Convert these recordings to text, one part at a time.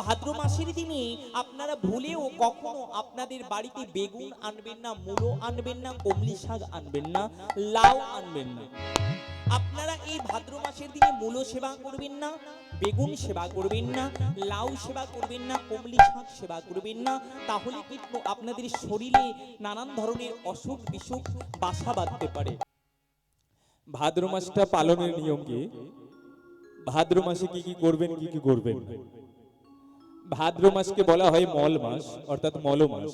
ভাদ্র মাসের দিনে আপনারা ভুলেও কখনো আপনাদের বাড়িতে বেগুন আনবেন না, মূলো আনবেন না, কমলি শাক আনবেন না, লাউ আনবেন না। আপনারা এই ভাদ্র মাসের দিনে মূলো সেবা করবেন না, বেগুন সেবা করবেন না, লাউ সেবা করবেন না, কমলি শাক সেবা করবেন না, তাহলে কিন্তু আপনাদের শরীরে নানান ধরনের অসুখ বিসুখ বাসা বাঁধতে পারে। ভাদ্র মাসটা পালনের নিয়ম কি? ভাদ্র মাসে কি কি করবেন, কি কি করবেন? ভাদ্র মাসকে বলা হয় মল মাস, অর্থাৎ মল মাস।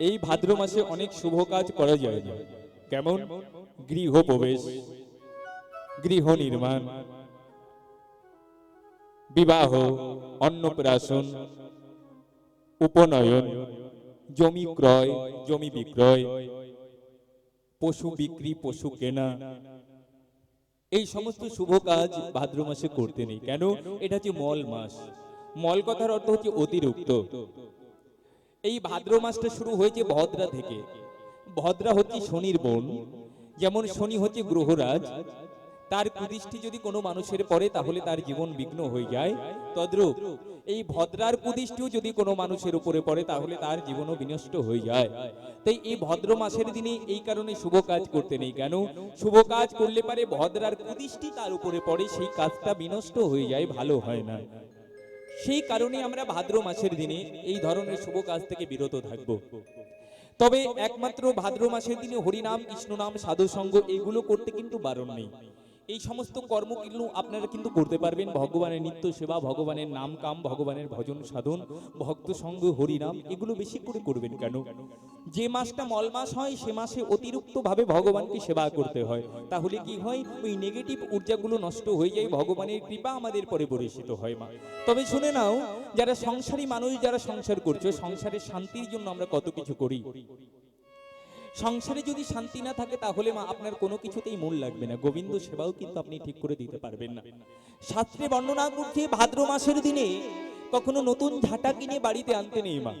এই ভাদ্র মাসে অনেক শুভ কাজ করা যায়। না কেমন? গৃহ প্রবেশ গৃহ নির্মাণ, বিবাহ, অন্নপ্রাশন, উপনয়ন, জমি ক্রয়, জমি বিক্রয়, পশু বিক্রি, পশু কেনা। এই সমস্ত শুভ কাজ ভাদ্র মাসে করতে নেই। কেন? এটা হচ্ছে মল মাস। মল কথার অর্থ হচ্ছে অতিরিক্ত। এই ভাদ্র মাসটা শুরু হয়েছে ভদ্রা থেকে। ভদ্রা হচ্ছে শনির বোন। যেমন শনি হচ্ছে গ্রহরাজ। তার কুদৃষ্টি যদি কোনো মানুষের পড়ে, তাহলে তার জীবন বিঘ্ন হয়ে যায়। তদ্রূপ, এই ভদ্রার কুদৃষ্টিও যদি কোনো মানুষের উপরে পড়ে, তাহলে তার জীবনও বিনষ্ট হয়ে যায়। তাই এই ভদ্র মাসের দিনে এই কারণে শুভ কাজ করতে নেই কেন? শুভ কাজ করলে পারে ভদ্রার কুদৃষ্টি তার উপরে পড়ে, সেই কাজটা বিনষ্ট হয়ে যায়, ভালো হয় না। সেই কারণে আমরা ভাদ্র মাসের দিনে এই ধরনের শুভ কাজ থেকে বিরত থাকব। তবে একমাত্র ভাদ্র মাসের দিনে হরিনাম কৃষ্ণ নাম সাধু সঙ্গ এগুলো করতে কিন্তু বারণ নেই। এই সমস্ত কর্ম কিন্তু আপনারা কিন্তু করতে পারবেন। ভগবানের নিত্য সেবা, ভগবানের নাম কাম, ভগবানের ভজন সাধন, ভক্ত সঙ্গ, হরিনাম, এগুলো বেশি করে করবেন কেন? যে মাসটা মল মাস হয়, সে মাসে অতিরিক্ত ভাবে ভগবানকে সেবা করতে হয়। তাহলে কি হয়? ওই নেগেটিভ ঊর্জাগুলো নষ্ট হয়ে যায়, ভগবানের কৃপা আমাদের পরে পরিচিত হয় মা। তবে শুনে নাও, যারা সংসারী মানুষ, যারা সংসার করছ, সংসারের শান্তির জন্য আমরা কত কিছু করি? সংসারে যদি শান্তি না থাকে, তাহলে মা, আপনার কোনো কিছুতেই মন লাগবে না। গোবিন্দ সেবাও কিন্তু আপনি ঠিক করে দিতে পারবেন না। শাস্ত্রে বর্ণনা করছে, ভাদ্র মাসের দিনে কখনো নতুন ঝাঁটা কিনে বাড়িতে আনতে নেই মা।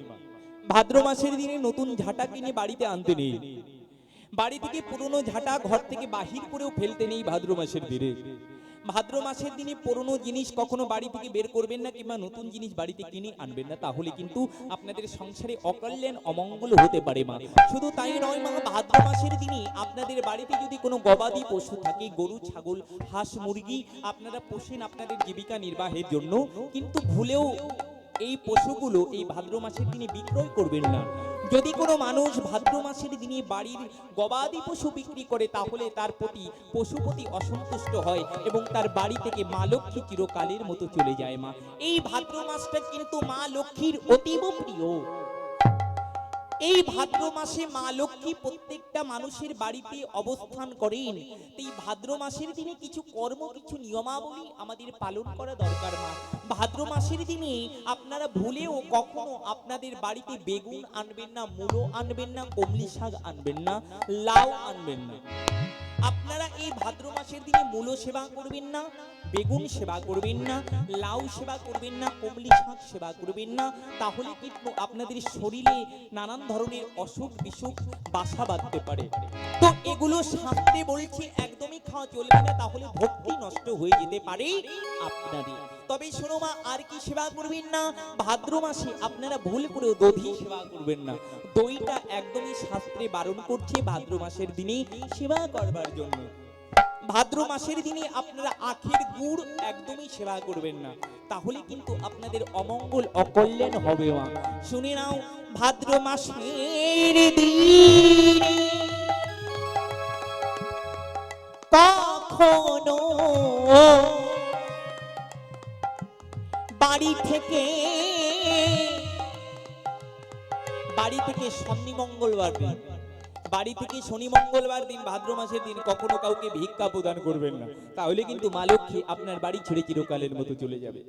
ভাদ্র মাসের দিনে নতুন ঝাঁটা কিনে বাড়িতে আনতে নেই। বাড়ি থেকে পুরনো ঝাঁটা ঘর থেকে বাহির করেও ফেলতে নেই ভাদ্র মাসের দিনে। ভাদ্র মাসের দিনে পুরনো জিনিস কখনো বাড়ি থেকে বের করবেন না কিংবা নতুন জিনিস বাড়িতে কিনে আনবেন না। তাহলে কিন্তু আপনাদের সংসারে অকল্যাণ, অমঙ্গল হতে পারে, মা। শুধু তাই নয়, মা, ভাদ্র মাসের দিনে আপনাদের বাড়িতে যদি কোনো গবাদি পশু থাকে, গরু, ছাগল, হাঁস, মুরগি, আপনারা পোষেন আপনাদের জীবিকা নির্বাহের জন্য। কিন্তু ভুলেও এই পশুগুলো এই ভাদ্র মাসের দিনে বিক্রয় করবেন না। যদি কোনো মানুষ ভাদ্র মাসের দিনে বাড়ির গবাদি পশু বিক্রি করে, তাহলে তার প্রতি পশুপতি অসন্তুষ্ট হয় এবং তার বাড়ি থেকে মা লক্ষ্মী চিরকালের মতো চলে যায় মা। এই ভাদ্র মাসটা কিন্তু মা লক্ষ্মীর অতীব প্রিয়। এই ভাদ্র মাসে মা লক্ষ্মী প্রত্যেকটা মানুষের বাড়িতে অবস্থান করেন। এই ভাদ্র মাসের দিনে কিছু কর্ম, কিছু নিয়মাবলী আমাদের পালন করা দরকার মা। ভাদ্র মাসের দিনে আপনারা ভুলেও কখনো আপনাদের বাড়িতে বেগুন আনবেন না, মূলো আনবেন না, কমলি শাক আনবেন না, লাউ আনবেন না। আপনারা এই ভাদ্র মাসের দিনে মূলো সেবা করবেন না বেগুন সেবা করবেন না লাউ সেবা করবেন না কমলি শাক সেবা করবেন না তাহলে কিন্তু আপনাদের শরীরে নানান ধরনের অসুখ বিসুখ বাসা বাঁধতে পারে। তো এগুলো শাস্ত্রে বলছে একদমই খাওয়া চলবে না তাহলে ভক্তি নষ্ট হয়ে যেতে পারে আপনাদের। তবে শোনো মা আর কি সেবা করবেন না? ভাদ্র মাসে আপনারা ভুল করেও দধি সেবা করবেন না। দইটা একদমই শাস্ত্রে বারণ করছে ভাদ্র মাসের দিনে সেবা করবার জন্য। ভাদ্র মাসের দিনে আপনারা আখের গুড় একদমই সেবা করবেন না। তাহলে কিন্তু আপনাদের অমঙ্গল, অকল্যাণ হবে মা। শুনে নাও, ভাদ্র মাসের দিন কখনো বাড়ি থেকে বাড়ি থেকে শনি মঙ্গলবার বাড়ি থেকে শনি মঙ্গলবার দিন, ভাদ্র মাসের দিন কখনো কাউকে ভিক্ষা প্রদান করবেন না। তাহলে কিন্তু মা লক্ষ্মী আপনার বাড়ি ছেড়ে চিরকালের মতো চলে যাবে।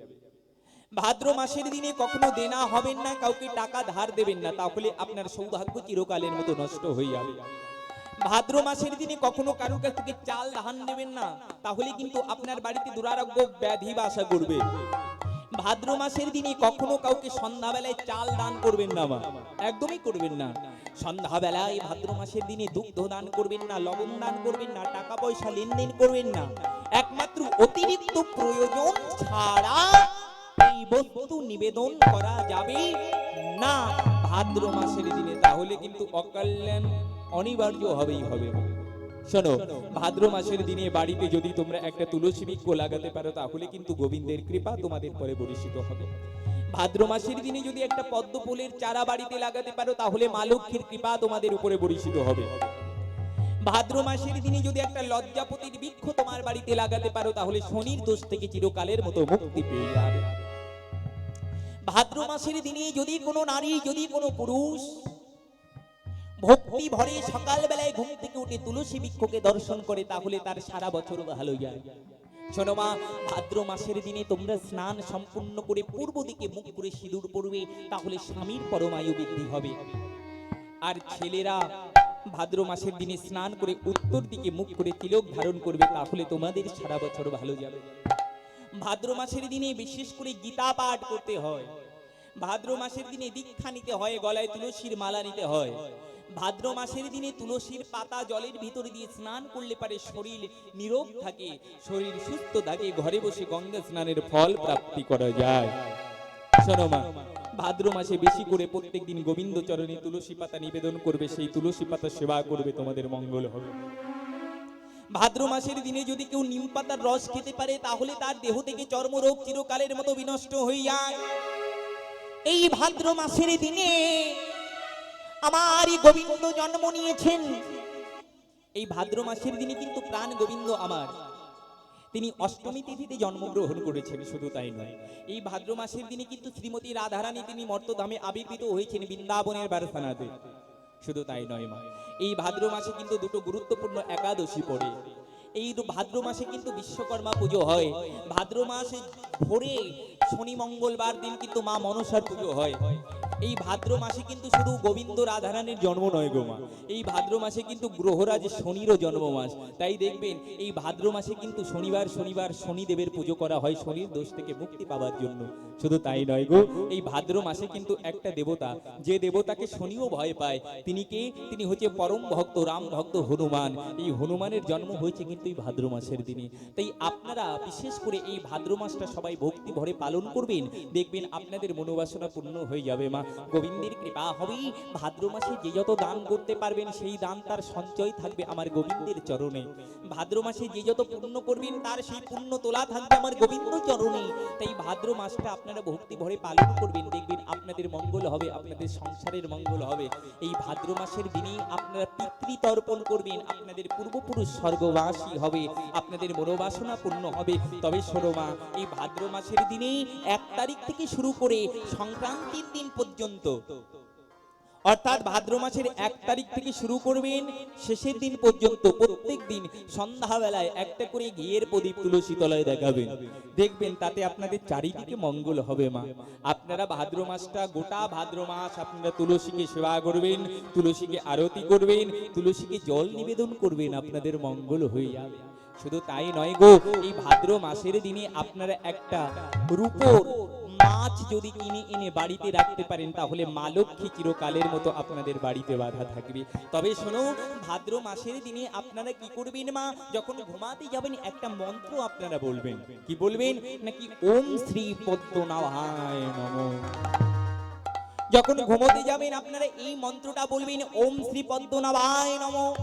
ভাদ্র মাসের দিনে কখনো দেনা হবেন না, কাউকে টাকা ধার দেবেন না, তাহলে আপনার সৌভাগ্য চিরকালের মতো নষ্ট হয়ে যাবে। ভাদ্র মাসের দিনে কখনো কারও কাছ থেকে চাল ধান নেবেন না, তাহলে কিন্তু আপনার বাড়িতে দুরারোগ্য ব্যাধি বাসা করবে। ভাদ্র মাসের দিনে কখনো কাউকে সন্ধ্যাবেলায় চাল দান করবেন না মা। একদমই করবেন না। সন্ধ্যাবেলায় ভাদ্র মাসের দিনে দুগ্ধ দান করবেন না, লবণ দান করবেন না টাকা পয়সা লেনদেন করবেন না। একমাত্র অতিরিক্ত প্রয়োজন ছাড়া এই বস্তু নিবেদন করা যাবে না ভাদ্র মাসের দিনে। তাহলে কিন্তু অকল্যাণ অনিবার্য হবেই হবে শোনো, ভাদ্র মাসের দিনে বাড়িতে যদি তোমরা একটা তুলসী বৃক্ষ লাগাতে পারো, তাহলে কিন্তু গোবিন্দের কৃপা তোমাদের পরে বরিষ্ঠিত হবে। ভাদ্র মাসের দিনে যদি একটা পদ্ম ফুলের চারা বাড়িতে লাগাতে পারো, তাহলে মা লক্ষ্মীর কৃপা তোমাদের উপরে বরিষ্ঠিত হবে। ভাদ্র মাসের দিনে যদি একটা লজ্জাপতির বৃক্ষ তোমার বাড়িতে লাগাতে পারো, তাহলে শনির দোষ থেকে চিরকালের মতো মুক্তি পেয়ে যাবে। ভাদ্র মাসের দিনে যদি কোনো নারী, যদি কোনো পুরুষ ভক্তি ভরে সকালবেলায় ঘুম থেকে উঠে তুলসী বৃক্ষকে দর্শন করে তাহলে তার সারা বছর ভালো যায়। শোনো মা, ভাদ্র মাসের দিনে তোমরা স্নান সম্পূর্ণ করে পূর্ব দিকে মুখ করে সিঁদুর পড়বে তাহলে স্বামীর পরমায়ু বৃদ্ধি হবে। আর ছেলেরা, ভাদ্র মাসের দিনে স্নান করে উত্তর দিকে মুখ করে তিলক ধারণ করবে, তাহলে তোমাদের সারা বছর ভালো যাবে। ভাদ্র মাসের দিনে বিশেষ করে গীতা পাঠ করতে হয়। ভাদ্র মাসের দিনে দীক্ষা নিতে হয়, গলায় তুলসীর মালা নিতে হয়। ভাদ্র মাসের দিনে তুলসীর পাতা জলের ভিতর দিয়ে স্নান করলে পারে শরীর নিরোগ থাকে। শরীর সুস্থ থাকে, ঘরে বসে গঙ্গা স্নানের ফল প্রাপ্তি করা যায়। শোনো ভাদ্র মাসে বেশি করে প্রত্যেক দিন গোবিন্দ চরণে তুলসী পাতা নিবেদন করবে, সেই তুলসী পাতা সেবা করবে, তোমাদের মঙ্গল হবে। ভাদ্র মাসের দিনে যদি কেউ নিম পাতার রস খেতে পারে, তাহলে তার দেহ থেকে চর্মরোগ চিরকালের মতো বিনষ্ট যায়। এই ভাদ্র মাসের দিনে আমারই গোবিন্দ জন্ম নিয়েছেন। এই ভাদ্র মাসের দিনে কিন্তু প্রাণ গোবিন্দ আমার। তিনি অষ্টমী তিথিতে জন্মগ্রহণ করেছেন, শুধু তাই নয়। এই ভাদ্র মাসের দিনে কিন্তু শ্রীমতী রাধারানী তিনি মর্তধামে আবির্ভূত হয়েছেন বৃন্দাবনের বারসানাতে। শুধু তাই নয় মা, এই ভাদ্র মাসে কিন্তু দুটো গুরুত্বপূর্ণ একাদশী পড়ে। এই ভাদ্র মাসে কিন্তু বিশ্বকর্মা পুজো হয়। ভাদ্র মাসে ভোরে শনি মঙ্গলবার দিন কিন্তু মা মনসার পুজো হয়। এই ভাদ্র মাসে কিন্তু শুধু গোবিন্দ রাধারানীর জন্ম নয় গো মা। এই ভাদ্র মাসে কিন্তু গ্রহরাজ শনিরও জন্ম মাস তাই দেখবেন, এই ভাদ্র মাসে কিন্তু শনিবার শনিবার শনিদেবের পুজো করা হয় শনির দোষ থেকে মুক্তি পাওয়ার জন্য। শুধু তাই নয় গো, এই ভাদ্র মাসে কিন্তু একটা দেবতা, যে দেবতাকে শনিও ভয় পায়, তিনি কে? তিনি হচ্ছে পরম ভক্ত, রাম ভক্ত হনুমান। এই হনুমানের জন্ম হয়েছে কিন্তু এই ভাদ্র মাসের দিনে। তাই আপনারা বিশেষ করে এই ভাদ্র মাসটা সবাই ভক্তি ভরে পালন করবেন, দেখবেন আপনাদের মনোবাসনা পূর্ণ হয়ে যাবে মা, গোবিন্দের কৃপা হবেই। ভাদ্র মাসে যে যত দান করতে পারবেন, সেই দান তার সঞ্চয় থাকবে আমার গোবিন্দের চরণে। ভাদ্র মাসে যে যত পূর্ণ করবেন, তার সেই পুণ্য তোলা থাকবে আমার গোবিন্দ চরণে। তাই ভাদ্র মাসটা আপনারা ভক্তি ভরে পালন করবেন, দেখবেন আপনাদের মঙ্গল হবে, আপনাদের সংসারের মঙ্গল হবে। এই ভাদ্র মাসের দিনে আপনারা পিতৃতর্পণ করবেন, আপনাদের পূর্বপুরুষ স্বর্গবাসী হবে, আপনাদের মনোবাসনা পূর্ণ হবে। তবে শোনো এই ভাদ্র মাসের দিনেই এক তারিখ থেকে শুরু করে সংক্রান্তির দিন পর্যন্ত। অর্থাৎ ভাদ্র মাসের এক তারিখ থেকে শুরু করবেন, শেষের দিন পর্যন্ত, প্রত্যেক দিন সন্ধ্যাবেলায় একটা করে ঘিয়ের প্রদীপ তুলসী তলায় দেখাবেন। দেখবেন তাতে আপনাদের চারিদিকে মঙ্গল হবে মা। আপনারা ভাদ্র মাসটা, গোটা ভাদ্র মাস আপনারা তুলসীকে সেবা করবেন, তুলসীকে আরতি করবেন, তুলসীকে জল নিবেদন করবেন, আপনাদের মঙ্গল হয়ে যাবে। শুধু তাই নয় গো, এই ভাদ্র মাসের দিনে আপনারা একটা রূপোর মাছ যদি কিনে এনে বাড়িতে রাখতে পারেন, তাহলে মা লক্ষ্মী চিরকালের মতো আপনাদের বাড়িতে বাধা থাকবে। তবে শোনো, ভাদ্র মাসের দিনে আপনারা কি করবেন মা? যখন ঘুমাতে যাবেন, একটা মন্ত্র আপনারা বলবেন। কি বলবেন? নাকি, ওম শ্রী পদ্মনাভায় নমঃ। যখন ঘুমোতে যাবেন, আপনারা এই মন্ত্রটা বলবেন, ওম শ্রী পদ্মনাভায় নমঃ।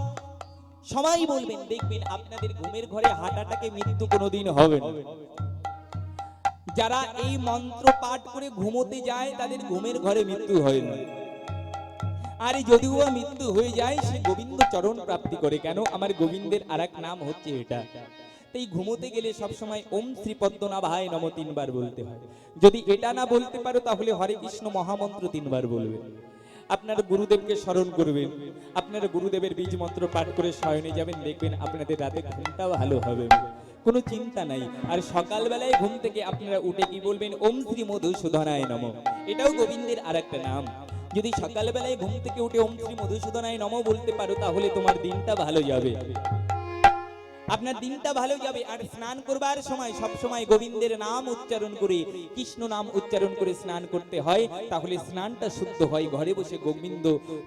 সবাই বলবেন, দেখবেন আপনাদের ঘুমের ঘরে হাঁটাটাকে মৃত্যু কোনোদিন হবে না। যারা এই মন্ত্র পাঠ করে ঘুমোতে যায়, তাদের ঘুমের ঘরে মৃত্যু হয় না। আর যদিও মৃত্যু হয়ে যায় সে গোবিন্দ চরণ প্রাপ্তি করে কেন? আমার গোবিন্দের আর নাম হচ্ছে এটা। তাই ঘুমোতে গেলে সব সময় ওম শ্রী পদ্মনাভায় নম তিনবার বলতে হয়। যদি এটা না বলতে পারো, তাহলে হরে কৃষ্ণ মহামন্ত্র তিনবার বলবে। আপনারা গুরুদেবকে স্মরণ করবেন। আপনারা গুরুদেবের বীজ মন্ত্র পাঠ করে শয়নে যাবেন, দেখবেন আপনাদের রাতে ঘুমটা ভালো হবে। কোনো চিন্তা নাই। আর সকালবেলায় ঘুম থেকে আপনারা উঠে কি বলবেন? ওম শ্রী মধুসূদনায় নম। এটাও গোবিন্দের আর একটা নাম। যদি সকালবেলায় ঘুম থেকে উঠে ওম শ্রী মধুসূদনায় নম বলতে পারো, তাহলে তোমার দিনটা ভালো যাবে। আপনার দিনটা ভালো যাবে। আর স্নান করবার সময় সব সময় গোবিন্দের নাম উচ্চারণ করে, কৃষ্ণ নাম উচ্চারণ করে স্নান করতে হয়। তাহলে স্নানটা শুদ্ধ হয়, ঘরে বসে গোবিন্দ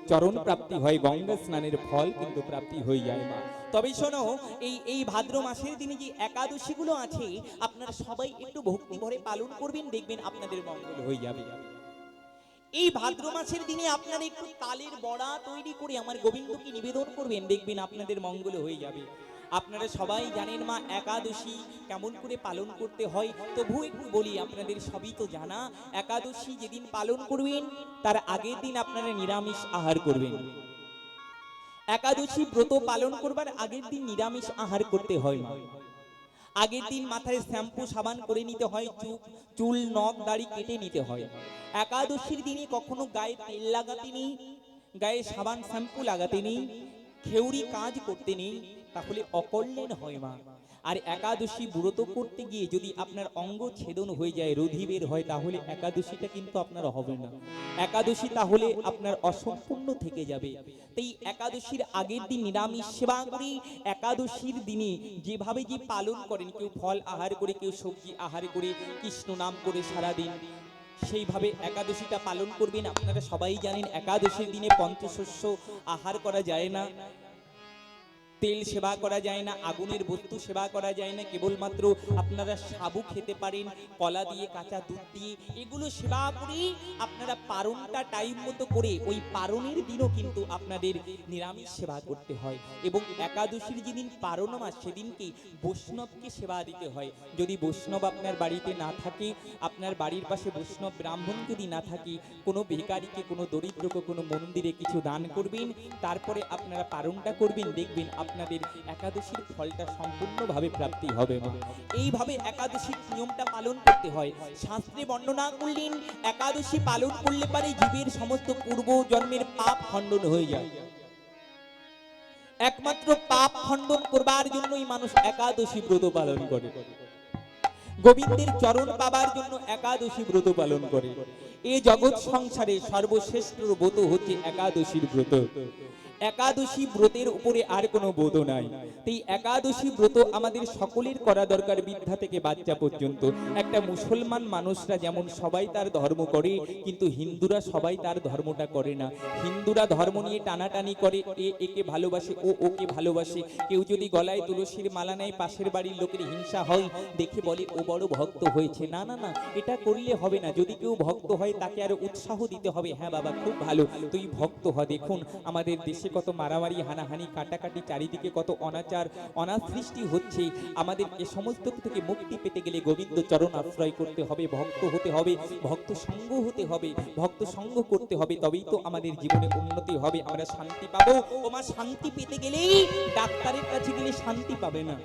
চরণ প্রাপ্তি হয়, গঙ্গা স্নানের ফল কিন্তু প্রাপ্তি হয়ে যায় মা। তবে শোনো, এই এই ভাদ্র মাসের দিনে যে একাদশীগুলো আছে, আপনারা সবাই একটু ভক্তি ভরে পালন করবেন, দেখবেন আপনাদের মঙ্গল হয়ে যাবে। এই ভাদ্র মাসের দিনে আপনারা একটু তালের বড়া তৈরি করে আমার গোবিন্দকে নিবেদন করবেন, দেখবেন আপনাদের মঙ্গল হয়ে যাবে। আপনারা সবাই জানেন মা একাদশী কেমন করে পালন করতে হয়? তবু একটু বলি, আপনাদের সবই তো জানা, একাদশী যেদিন পালন করবেন, তার আগের দিন আপনারা নিরামিষ আহার করবেন। একাদশী ব্রত পালন করবার আগের দিন নিরামিষ আহার করতে হয় মা। আগের দিন মাথায় শ্যাম্পু সাবান করে নিতে হয় চুল চুল, নখ, দাড়ি কেটে নিতে হয়। একাদশীর দিনে কখনো গায়ে তেল লাগাতে নেই, গায়ে সাবান, শ্যাম্পু লাগাতে নেই, খেউরি কাজ করতে নেই তাহলে অকল্যাণ হয় মা। আর একাদশী ব্রত করতে গিয়ে যদি আপনার অঙ্গ ছেদন হয়ে যায়, রোধি বের হয়, তাহলে একাদশীটা কিন্তু আপনার হবে না। একাদশী তাহলে আপনার অসম্পূর্ণ থেকে যাবে। তাই একাদশীর আগের দিন নিরামিষ সেবা করি, একাদশীর দিনে যেভাবে যে পালন করেন, কেউ ফল আহার করে, কেউ সবজি আহার করে, কৃষ্ণ নাম করে সারাদিন, সেইভাবে একাদশীটা পালন করবেন। আপনারা সবাই জানেন, একাদশীর দিনে পঞ্চশস্য আহার করা যায় না। তেল সেবা করা যায় না, আগুনের বস্তু সেবা করা যায় না, কেবলমাত্র আপনারা সাবু খেতে পারেন, কলা দিয়ে, কাঁচা দুধ দিয়ে, এগুলো সেবা করে আপনারা পারণটা টাইম মতো করে, ওই পারণের দিনও কিন্তু আপনাদের নিরামিষ সেবা করতে হয় এবং একাদশীর যেদিন পারণ মাস সেদিনকে বৈষ্ণবকে সেবা দিতে হয়। যদি বৈষ্ণব আপনার বাড়িতে না থাকে, আপনার বাড়ির পাশে বৈষ্ণব ব্রাহ্মণ যদি না থাকে, কোনো বেকারিকে কোনো দরিদ্রকে, কোনো মন্দিরে কিছু দান করবেন, তারপরে আপনারা পারণটা করবেন, দেখবেন আপনাদের একাদশীর ফলটা সম্পূর্ণভাবে প্রাপ্তি হবে। এইভাবে একাদশীর নিয়মটা পালন করতে হয়। শাস্ত্রে বর্ণনা করলেন, একাদশী পালন করলে পারে জীবের সমস্ত পূর্ব জন্মের পাপ খণ্ডন হয়ে যায়। একমাত্র পাপ খণ্ডন করবার জন্যই মানুষ একাদশী ব্রত পালন করে। গোবিন্দের চরণ পাবার জন্য একাদশী ব্রত পালন করে। এই জগৎ সংসারে সর্বশ্রেষ্ঠ ব্রত হচ্ছে একাদশীর ব্রত। একাদশী ব্রতের উপরে আর কোনো ব্রত নাই। তাই একাদশী ব্রত আমাদের সকলের করা দরকার বৃদ্ধা থেকে বাচ্চা পর্যন্ত। একটা মুসলমান মানুষরা যেমন সবাই তার ধর্ম করে, কিন্তু হিন্দুরা সবাই তার ধর্মটা করে না। হিন্দুরা ধর্ম নিয়ে টানাটানি করে, এ একে ভালোবাসে, ও ওকে ভালোবাসে। কেউ যদি গলায় তুলসীর মালা নেয়, পাশের বাড়ির লোকের হিংসা হয়, দেখে বলে, ও বড় ভক্ত হয়েছে। না না না, এটা করলে হবে না। যদি কেউ ভক্ত হয়, তাকে আরও উৎসাহ দিতে হবে। হ্যাঁ বাবা, খুব ভালো। তুই ভক্ত হ, দেখুন, আমাদের দেশে কত মারামারি, হানাহানি, কাটাকাটি, চারিদিকে কত অনাচার অনাসৃষ্টি হচ্ছে। আমাদের এ সমস্ত থেকে মুক্তি পেতে গেলে গোবিন্দ চরণ আশ্রয় করতে হবে, ভক্ত হতে হবে, ভক্ত সঙ্গ হতে হবে, ভক্ত সঙ্গ করতে হবে, তবেই তো আমাদের জীবনে উন্নতি হবে। আমরা শান্তি পাবো। ওমা শান্তি পেতে গেলেই ডাক্তারের কাছে গেলে শান্তি পাবে না।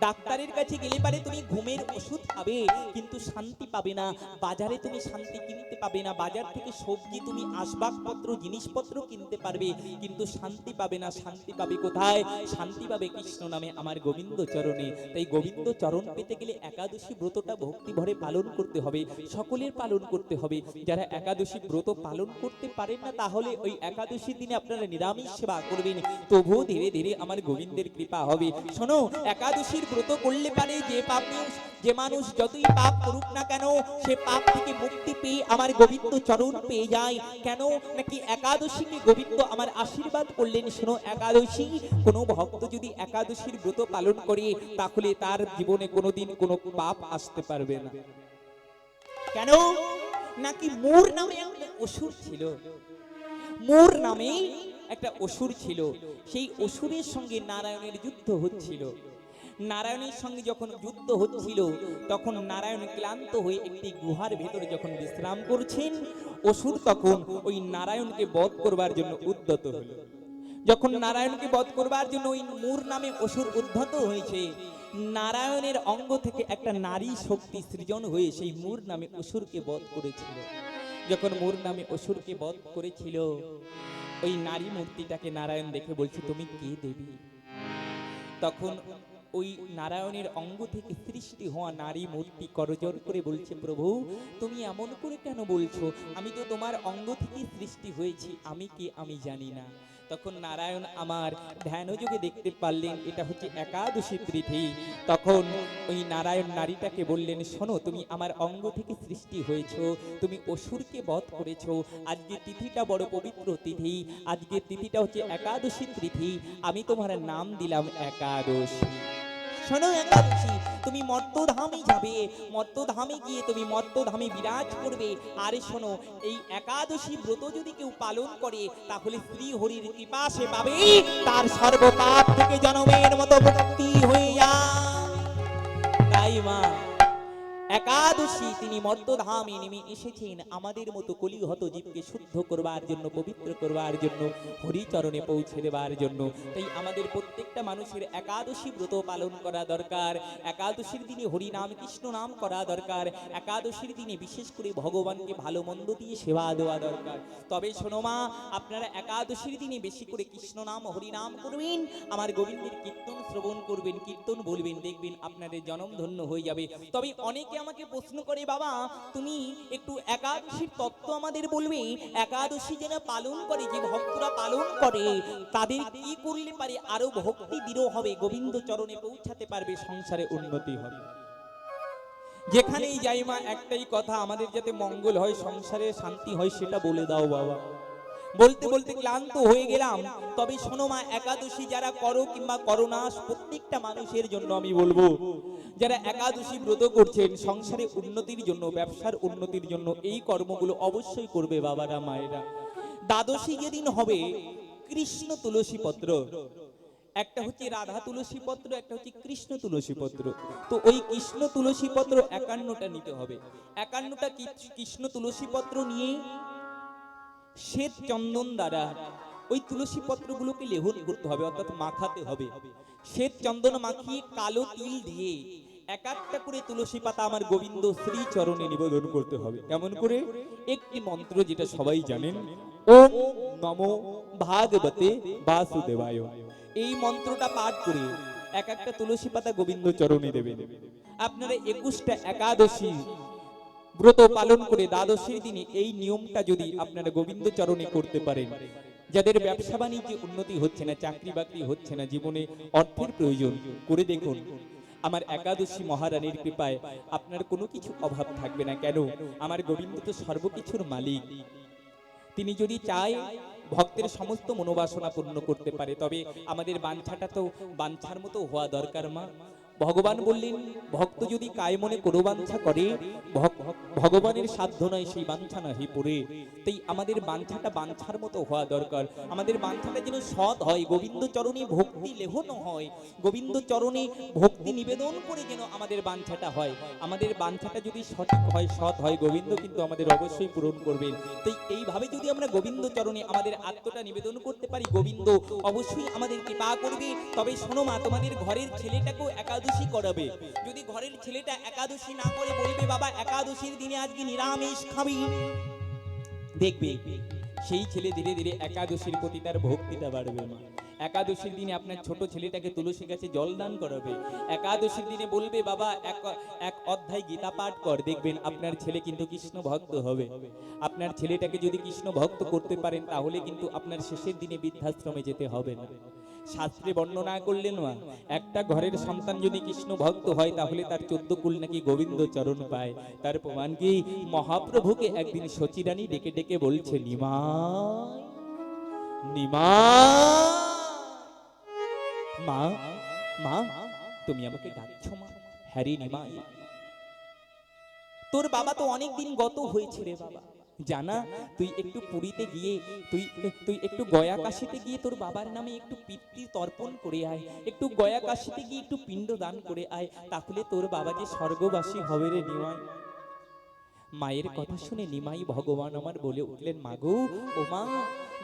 ডাক্তারের কাছে গেলে পারে তুমি ঘুমের ওষুধ পাবে কিন্তু শান্তি পাবে না। বাজারে তুমি শান্তি কিনতে পাবে না। বাজার থেকে সবজি তুমি আসবাবপত্র, জিনিসপত্র কিনতে পারবে, কিন্তু শান্তি পাবে না। শান্তি পাবে কোথায়? শান্তি পাবে কৃষ্ণ নামে আমার গোবিন্দ চরণে। তাই গোবিন্দ চরণ পেতে গেলে একাদশী ব্রতটা ভক্তি ভরে পালন করতে হবে, সকলের পালন করতে হবে। যারা একাদশী ব্রত পালন করতে পারেন না, তাহলে ওই একাদশীর দিনে আপনারা নিরামিষ সেবা করবেন। তবুও ধীরে ধীরে আমার গোবিন্দের কৃপা হবে। শোনো, একাদশীর ব্রত করলে পারে যে পাপ যে মানুষ যতই পাপ করুক না কেন, সে পাপ থেকে মুক্তি পেয়ে আমার গোবিন্দ চরণ পেয়ে যায়। কেন? নাকি একাদশীকে গোবিন্দ আমার আশীর্বাদ করলেন? শোনো, একাদশী, কোনো ভক্ত যদি একাদশীর ব্রত পালন করে, তাহলে তার জীবনে কোনোদিন কোনো পাপ আসতে পারবে না। কেন? নাকি মোর নামে একটা অসুর ছিল? মোর নামে একটা অসুর ছিল। সেই অসুরের সঙ্গে নারায়ণের যুদ্ধ হচ্ছিল। নারায়ণের সঙ্গে যখন যুদ্ধ হচ্ছিল, তখন নারায়ণ ক্লান্ত হয়ে একটি গুহার ভেতরে যখন বিশ্রাম করছেন, অসুর তখন ওই নারায়ণকে বধ করবার জন্য উদ্যত হলো। যখন নারায়ণকে বধ করবার জন্য ওই মূর নামে অসুর উদ্ধত হয়েছে, নারায়ণের অঙ্গ থেকে একটা নারী শক্তি সৃজন হয়ে সেই মূর নামে অসুরকে বধ করেছিল। যখন মূর নামে অসুরকে বধ করেছিল, ওই নারী মূর্তিটাকে নারায়ণ দেখে বলছে, তুমি কে দেবী? তখন ওই নারায়ণের অঙ্গ থেকে সৃষ্টি হওয়া নারী মূর্তি করজোর করে বলছে, প্রভু, তুমি এমন করে কেন বলছো? আমি তো তোমার অঙ্গ থেকে সৃষ্টি হয়েছি, আমি কে আমি জানি না। তখন নারায়ণ আমার ধ্যানযোগে দেখতে পারলেন, এটা হচ্ছে একাদশী তিথি। তখন ওই নারায়ণ নারীটাকে বললেন, শোনো, তুমি আমার অঙ্গ থেকে সৃষ্টি হয়েছ, তুমি অসুরকে বধ করেছ। আজকে তিথিটা বড় পবিত্র তিথি, আজকে তিথিটা হচ্ছে একাদশী তিথি, আমি তোমার নাম দিলাম একাদশী। শোনো একাদশী, তুমি মর্তধামে যাবে মর্তধামে গিয়ে তুমি মর্তধামে বিরাজ করবে। আরে শোনো, এই একাদশী ব্রত যদি কেউ পালন করে, তাহলে শ্রী হরির কৃপা সে পাবে। তার সর্বপাপ থেকে জনমের মতো মুক্তি হয়ে যায়। তাই মা একাদশী তিনি মর্তধামে নেমে এসেছেন। আমাদের মতো কলিহত জীবকে শুদ্ধ করবার জন্য, পবিত্র করবার জন্য, হরিচরণে পৌঁছে দেবার জন্য। তাই আমাদের প্রত্যেকটা মানুষের একাদশী ব্রত পালন করা দরকার। একাদশীর দিনে হরি নাম, কৃষ্ণ নাম করা দরকার। একাদশীর দিনে বিশেষ করে ভগবানকে ভালো মন্দ দিয়ে সেবা দেওয়া দরকার। তবে শোনো মা, আপনারা একাদশীর দিনে বেশি করে কৃষ্ণ নাম, হরি নাম করবেন, আমার গোবিন্দের কীর্তন শ্রবণ করবেন, কীর্তন বলবেন, দেখবেন আপনাদের জনম ধন্য হয়ে যাবে। তবে অনেকে আমাকে প্রশ্ন করে, বাবা, তুমি একটু একাদশীর তত্ত্ব আমাদের বলবে, একাদশী যারা পালন করে, যে ভক্তরা পালন করে, তাদের কি করলে পারে? আরও ভক্তি দৃঢ় হবে, গোবিন্দ চরণে পৌঁছাতে পারবে, সংসারে উন্নতি হবে। যেখানেই যাই মা, একটাই কথা, আমাদের যাতে মঙ্গল হয়, সংসারে শান্তি হয়, সেটা বলে দাও, বাবা। বলতে বলতে ক্লান্ত হয়ে গেলাম। তবে শোনো মা, একাদশী যারা করো কিংবা করো না প্রত্যেকটা মানুষের জন্য আমি বলব, যারা একাদশী ব্রত করছেন, সংসারে উন্নতির জন্য, ব্যবসার উন্নতির জন্য, এই কর্মগুলো অবশ্যই করবে বাবারা, মায়েরা। দ্বাদশী যেদিন হবে, কৃষ্ণ তুলসী পত্র। একটা হচ্ছে রাধা তুলসী পত্র, একটা হচ্ছে কৃষ্ণ তুলসী পত্র। তো ওই কৃষ্ণ তুলসী পত্র একান্নটা নিতে হবে। একান্নটা কৃষ্ণ তুলসী পত্র নিয়ে শ্বেত চন্দন দ্বারা ওই তুলসী পত্রগুলোকে লেহন করতে হবে, অর্থাৎ মাখাতে হবে। শ্বেত চন্দন মাখিয়ে কালো তিল দিয়ে করে তুলসী পাতা আমার গোবিন্দ শ্রী চরণে নিবেদন করতে হবে। কেমন করে? একটি মন্ত্র যেটা সবাই জানেন, ওম ভাগবতে বাসুদেবায়। এই মন্ত্রটা পাঠ করে এক একটা তুলসী পাতা গোবিন্দ চরণে দেবেন। আপনারা একুশটা একাদশী ব্রত পালন করে দ্বাদশীর দিনে এই নিয়মটা যদি আপনারা গোবিন্দ চরণে করতে পারেন, যাদের ব্যবসা বাণিজ্যে উন্নতি হচ্ছে না, চাকরি বাকরি হচ্ছে না, জীবনে অর্থের প্রয়োজন, করে দেখুন, আমার একাদশী মহারানীর কৃপায় আপনার কোনো কিছু অভাব থাকবে না। কেন? আমার গোবিন্দ তো সর্বকিছুর মালিক। তিনি যদি চায় ভক্তের সমস্ত মনোবাসনা পূর্ণ করতে পারে, তবে আমাদের বাঞ্ছাটা তো বাঞ্ছার মতো হওয়া দরকার মা। ভগবান বললেন, ভক্ত যদি কায় মনে কোনো বাঞ্ছা করে ভগবানের সাধ্য নয় সেই বাঞ্ছা নাহি পড়ে। তাই আমাদের বাঞ্ছাটা বাঞ্ছার মতো হওয়া দরকার। আমাদের বাঞ্ছাটা যেন সৎ হয়, গোবিন্দ চরণে ভক্তি লেহন হয়, গোবিন্দ চরণে ভক্তি নিবেদন করে যেন আমাদের বাঞ্ছাটা হয়। আমাদের বাঞ্ছাটা যদি সঠিক হয়, সৎ হয়, গোবিন্দ কিন্তু আমাদের অবশ্যই পূরণ করবেন। তাই এইভাবে যদি আমরা গোবিন্দ চরণে আমাদের আত্মটা নিবেদন করতে পারি, গোবিন্দ অবশ্যই আমাদের কৃপা করবে। তবে শোনো মা, তোমাদের ঘরের ছেলেটাকেও একাদশী করাবে। যদি ঘরের ছেলেটা একাদশী না করে বলবে, বাবা, একাদশীর দিনে আজকে নিরামিষ খাবি। দেখবে, সেই ছেলে ধীরে ধীরে একাদশীর প্রতি তার ভক্তিটা বাড়বে মা। একাদশীর দিনে আপনার ছোট ছেলেটাকে তুলসী গাছে জল দান করাবে। একাদশীর দিনে বলবে, বাবা, এক এক অধ্যায় গীতা পাঠ কর, দেখবেন আপনার ছেলে কিন্তু কৃষ্ণ ভক্ত হবে। আপনার ছেলেটাকে যদি কৃষ্ণ ভক্ত করতে পারেন, তাহলে কিন্তু আপনার শেষের দিনে বৃদ্ধাশ্রমে যেতে হবে না। শাস্ত্রে বর্ণনা করলেন মা একটা ঘরের সন্তান যদি কৃষ্ণ ভক্ত হয়, তাহলে তার চোদ্দ কুল নাকি গোবিন্দ চরণ পায়। তার প্রমাণ কি? মহাপ্রভুকে একদিন সচিরানী ডেকে ডেকে বলছে নিমা নিমাই মা মা, তুমি আমাকে ডাকছো মা। হ্যারি নিমাই তোর বাবা তো অনেক দিন গত হয়েছে রে বাবা। জানা, তুই একটু পুরীতে গিয়ে, তুই তুই একটু গয়া কাশিতে গিয়ে তোর বাবার নামে একটু পিতৃ তর্পণ করে আয়। একটু গয়া কাশিতে গিয়ে একটু পিণ্ড দান করে আয়, তাহলে তোর বাবা যে স্বর্গবাসী হবে রে নিমাই মায়ের কথা শুনে নিমাই ভগবান আমার বলে উঠলেন মাগো ও মা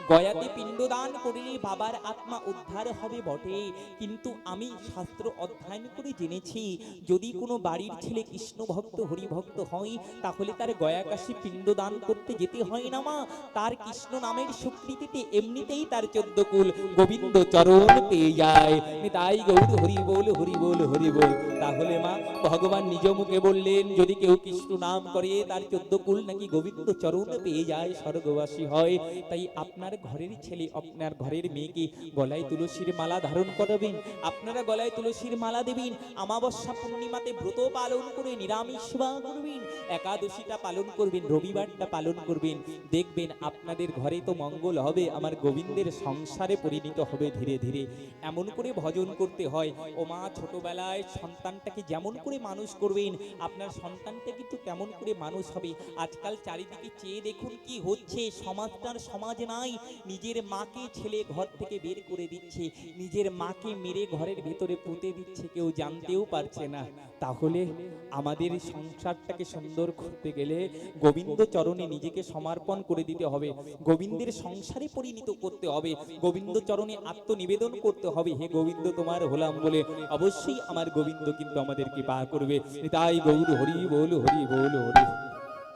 গয়াতে পিণ্ডদান করলে বাবার আত্মা উদ্ধার হবে বটে। কিন্তু আমি শাস্ত্র অধ্যয়ন করে জেনেছি, যদি কোনো বাড়ির ছেলে কৃষ্ণ ভক্ত হরি ভক্ত হয়, তাহলে তার গয়াকাশী পিণ্ডদান করতে যেতে হয় না মা। তার কৃষ্ণ নামের স্বীকৃতিতে এমনিতেই তার চোদ্দ কুল গোবিন্দ চরণ পেয়ে যায়। তাই গৌর হরি বল হরি বল হরি বল তাহলে মা, ভগবান নিজ মুখে বললেন, যদি কেউ কৃষ্ণ নাম করে, তার চোদ্দ কুল নাকি গোবিন্দ চরণ পেয়ে যায়, স্বর্গবাসী হয়। তাই আপনার আপনার ঘরের ছেলে, আপনার ঘরের মেয়েকে গলায় তুলসীর মালা ধারণ করবেন। আপনারা গলায় তুলসীর মালা দেবেন আমাবস্যা পূর্ণিমাতে ব্রত পালন করে নিরামিষ করবেন, একাদশীটা পালন করবেন, রবিবারটা পালন করবেন। দেখবেন আপনাদের ঘরে তো মঙ্গল হবে, আমার গোবিন্দের সংসারে পরিণত হবে ধীরে ধীরে। এমন করে ভজন করতে হয়, ও মা, ছোটবেলায় সন্তানটাকে যেমন করে মানুষ করবেন, আপনার সন্তানটা কিন্তু তেমন করে মানুষ হবে। আজকাল চারিদিকে চেয়ে দেখুন কি হচ্ছে, সমাজটার সমাজ নাই নিজের মাকে ছেলে ঘর থেকে বের করে দিচ্ছে। নিজের মাকে মেরে ঘরের ভেতরে পুঁতে দিচ্ছে, কেউ জানতেও পারছে না। তাহলে আমাদের সংসারটাকে সুন্দর করতে গেলে গোবিন্দ চরণে নিজেকে সমর্পণ করে দিতে হবে। গোবিন্দের সংসারে পরিণত করতে হবে। গোবিন্দ চরণে আত্মনিবেদন করতে হবে। হে গোবিন্দ, তোমার হলাম বলে অবশ্যই আমার গোবিন্দ কিন্তু আমাদেরকে পা করবে। তাই গৌর হরি বল হরি বল, হরি।